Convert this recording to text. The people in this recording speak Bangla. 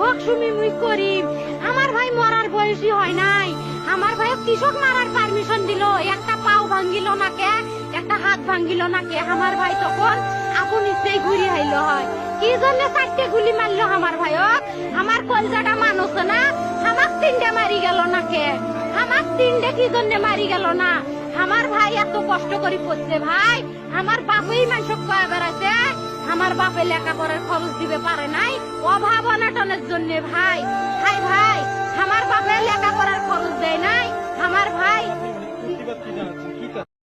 হোক শুনি মুই করিম আমার ভাই মরার বয়সী হয় নাই। আমার ভাই কৃষক মারার পারমিশন দিল। একটা পাও ভাঙ্গিল না কে? একটা হাত ভাঙ্গিল না কে? আমার ভাই তখন আপন ইচ্ছেই ঘুরি আইলো হয়। কি জন্য চারটে গুলি মারলো আমার ভাইক আমার কলজাটা মানুষ না। আমার তিনটে মারি গেল না কে? আমার তিনটে কি জন্য মারি গেল না? আমার ভাই এত কষ্ট করে পড়ছে ভাই। আমার বাপই মানুষ কয়ে বেড়াচ্ছে আমার বাপে লেখাপড়ার খরচ দিবে পারে নাই। অভাব অনাটনের জন্য ভাই।